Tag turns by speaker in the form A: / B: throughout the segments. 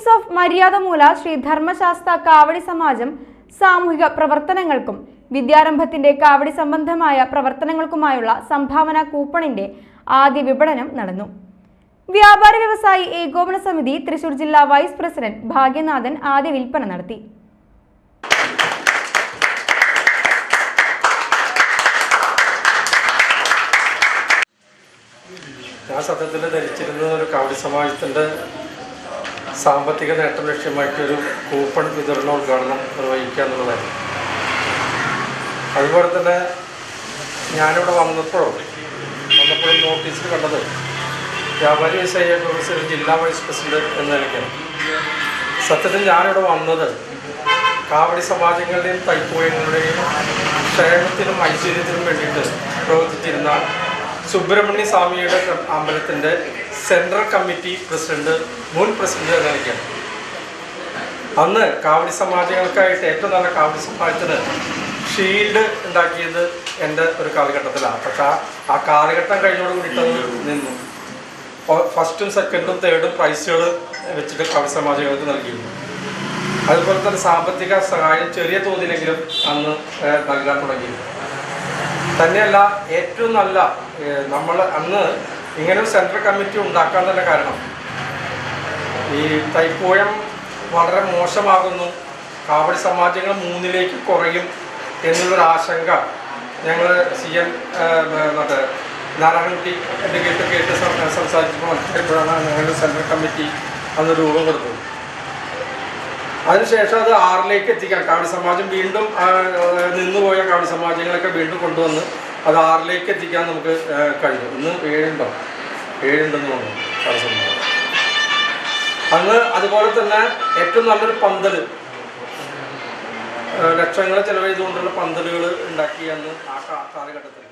A: Teams of മര്യാദ മൂല ശ്രീ ധർമ്മശാസ്ത്ര കാവടി സമാജം സാമൂഹിക പ്രവർത്തനങ്ങൾക്കും വിദ്യാരംഭത്തിന്റെ കാവടി സംബന്ധമായ പ്രവർത്തനങ്ങൾക്കുമായുള്ള സംഭാവന കൂപ്പണിന്റെ ആദ്യ വിപണനം നടന്നു. വ്യാപാര വ്യവസായി ഏകോപന സമിതി തൃശൂർ ജില്ലാ വൈസ് പ്രസിഡന്റ് ഭാഗ്യനാഥൻ ആദ്യ വിൽപ്പന നടത്തി.
B: ഞാൻ സത്യത്തിൽ ധരിച്ചിരുന്നത് ഒരു കാവടി സമാജത്തിന്റെ സാമ്പത്തിക നേട്ടം ലക്ഷ്യമാക്കി ഒരു കൂപ്പൺ വിതരണോദ്ഘാടനം നിർവഹിക്കുക എന്നുള്ളതായിരുന്നു അതുപോലെ തന്നെ ഞാനിവിടെ വന്നപ്പോഴും വന്നപ്പോഴും നോട്ടീസിൽ കണ്ടത് വ്യാപാരി വ്യവസായ പ്രൊഫസർ ജില്ലാ വൈസ് പ്രസിഡന്റ് എന്ന നിലയ്ക്കാണ്. സത്യത്തിൽ ഞാനിവിടെ വന്നത് കാവടി സമാജങ്ങളുടെയും തൈപ്പൂയങ്ങളുടെയും ക്ഷേമത്തിനും ഐശ്വര്യത്തിനും വേണ്ടിയിട്ട് പ്രവർത്തിച്ചിരുന്ന സുബ്രഹ്മണ്യ സ്വാമിയുടെ അമ്പലത്തിന്റെ സെൻട്രൽ കമ്മിറ്റി പ്രസിഡന്റ് മുൻ പ്രസിഡന്റ് നിലയ്ക്കാണ് അന്ന് കാവടി സമാജങ്ങൾക്കായിട്ട് ഏറ്റവും നല്ല കാവടി സമാജത്തിന് ഷീൽഡ് ഉണ്ടാക്കിയത് എന്റെ ഒരു കാലഘട്ടത്തിലാണ്. പക്ഷെ ആ കാലഘട്ടം കഴിഞ്ഞോട് കൂടിയിട്ട് അത് നിന്നു. ഫസ്റ്റും സെക്കൻഡും തേർഡും പ്രൈസുകൾ വെച്ചിട്ട് കാവടി സമാജങ്ങൾക്ക് നൽകിയിരുന്നു. അതുപോലെ തന്നെ സാമ്പത്തിക സഹായം ചെറിയ തോതിലെങ്കിലും അന്ന് നൽകാൻ തുടങ്ങിയിരുന്നു തന്നെയല്ല ഏറ്റവും നല്ല നമ്മൾ അന്ന് ഇങ്ങനെ ഒരു സെൻട്രൽ കമ്മിറ്റി ഉണ്ടാക്കാൻ തന്നെ കാരണം. ഈ തൈപ്പൂയം വളരെ മോശമാകുന്നു. കാവടി സമാജങ്ങൾ മൂന്നിലേക്ക് കുറയും എന്നുള്ളൊരു ആശങ്ക ഞങ്ങൾ സി എൻ മറ്റേ നാരായണൻകുട്ടി എന്റെ കേട്ട് കേട്ട് സംസാരിച്ചപ്പോൾ മനസ്സിലായപ്പോഴാണ് ഞങ്ങളുടെ സെൻട്രൽ കമ്മിറ്റി അന്ന് രൂപം കൊടുത്തത്. അതിനുശേഷം അത് ആറിലേക്ക് എത്തിക്കാൻ കാവടി സമാജം വീണ്ടും നിന്നുപോയ കാവടി സമാജങ്ങളൊക്കെ വീണ്ടും കൊണ്ടുവന്ന് അത് ആറിലേക്ക് എത്തിക്കാൻ നമുക്ക് കഴിയും. ഇന്ന് ഏഴുണ്ടോ? ഏഴുണ്ടെന്ന് തോന്നുന്നു. തടസ്സം അന്ന് അതുപോലെ തന്നെ ഏറ്റവും നല്ലൊരു പന്തൽ ലക്ഷങ്ങൾ ചെലവഴിച്ചുകൊണ്ടുള്ള പന്തലുകൾ ഉണ്ടാക്കി അന്ന് ആ കാലഘട്ടത്തിൽ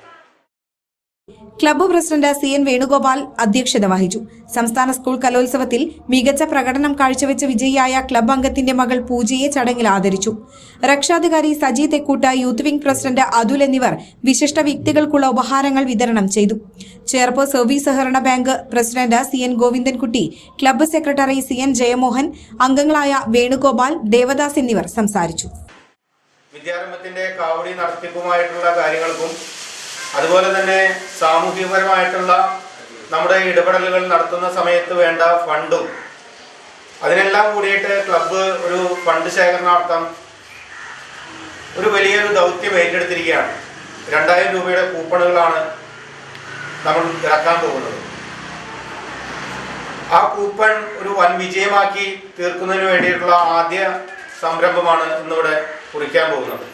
C: club president C N Venugopal അധ്യക്ഷത വഹിച്ചു. സംസ്ഥാന സ്കൂൾ കലോത്സവത്തിൽ മികച്ച പ്രകടനം കാഴ്ചവെച്ച വിജയിയായ ക്ലബ് അംഗത്തിന്റെ മകൾ പൂജയെ ചടങ്ങിൽ ആദരിച്ചു. രക്ഷാധികാരി Saji Thekkoota youth wing president Athul എന്നിവർ വിശിഷ്ട വ്യക്തികൾക്കുള്ള ഉപഹാരങ്ങൾ വിതരണം ചെയ്തു. ചേർപ്പ് സർവീസ് സഹകരണ bank president C N Govindankutty club secretary C N Jayamohan അംഗങ്ങളായ വേണുഗോപാൽ ദേവദാസ് എന്നിവർ സംസാരിച്ചു.
D: വിദ്യാരംഭത്തിന്റെ കാവടി നടത്തിപ്പുമായിട്ടുള്ള കാര്യങ്ങൾക്കും അതുപോലെ തന്നെ സാമൂഹികപരമായിട്ടുള്ള നമ്മുടെ ഇടപെടലുകൾ നടത്തുന്ന സമയത്ത് വേണ്ട ഫണ്ടും. അതിനെല്ലാം കൂടിയിട്ട് ക്ലബ്ബ് ഒരു ഫണ്ട് ശേഖരണാർത്ഥം ഒരു വലിയൊരു ദൗത്യം ഏറ്റെടുത്തിരിക്കുകയാണ്. രണ്ടായിരം രൂപയുടെ കൂപ്പണുകളാണ് നമ്മൾ ഇറക്കാൻ പോകുന്നത്. ആ കൂപ്പൺ ഒരു വൻ വിജയമാക്കി തീർക്കുന്നതിന് വേണ്ടിയിട്ടുള്ള ആദ്യ സംരംഭമാണ് ഇന്നിവിടെ കുറിക്കാൻ പോകുന്നത്.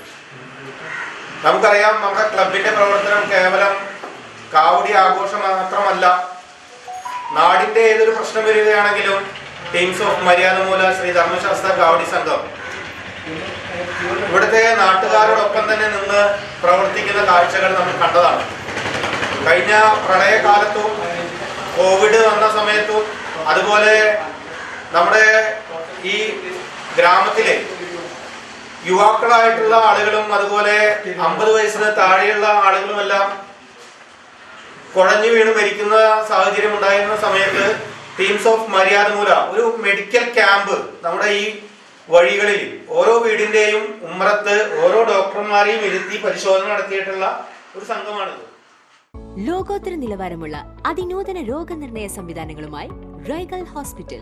D: നമുക്കറിയാം നമ്മുടെ ക്ലബിന്റെ പ്രവർത്തനം കേവലം കാവടി ആഘോഷം മാത്രമല്ല. നാടിന്റെ ഏതൊരു പ്രശ്നം വരികയാണെങ്കിലും ടീംസ് ഓഫ് മര്യാദ മൂല ശ്രീ ധർമ്മശാസ്ത്ര കാവടി സംഘം. ഇവിടുത്തെ നാട്ടുകാരോടൊപ്പം തന്നെ നിന്ന് പ്രവർത്തിക്കുന്ന കാഴ്ചകൾ നമ്മൾ കണ്ടതാണ്. കഴിഞ്ഞ പ്രളയകാലത്തും കോവിഡ് വന്ന സമയത്തും അതുപോലെ നമ്മുടെ ഈ ഗ്രാമത്തിലെ യുവാക്കളായിട്ടുള്ള ആളുകളും അതുപോലെ അമ്പത് വയസ്സിന് താഴെയുള്ള ആളുകളും എല്ലാം കുഴഞ്ഞു വീണ് മരിക്കുന്ന സാഹചര്യം ഉണ്ടായിരുന്ന സമയത്ത് ടീംസ് ഓഫ് മര്യാദമൂല ഒരു മെഡിക്കൽ ക്യാമ്പ് നമ്മുടെ ഈ വഴികളിൽ ഓരോ വീടിന്റെയും ഉമ്മറത്ത് ഓരോ ഡോക്ടർമാരെയും ഇരുത്തി പരിശോധന നടത്തിയിട്ടുള്ള ഒരു സംഘമാണിത്.
E: ലോകോത്തര നിലവാരമുള്ള അതിനൂതന രോഗനിർണയ സംവിധാനങ്ങളുമായി റൈഗൽ ഹോസ്പിറ്റൽ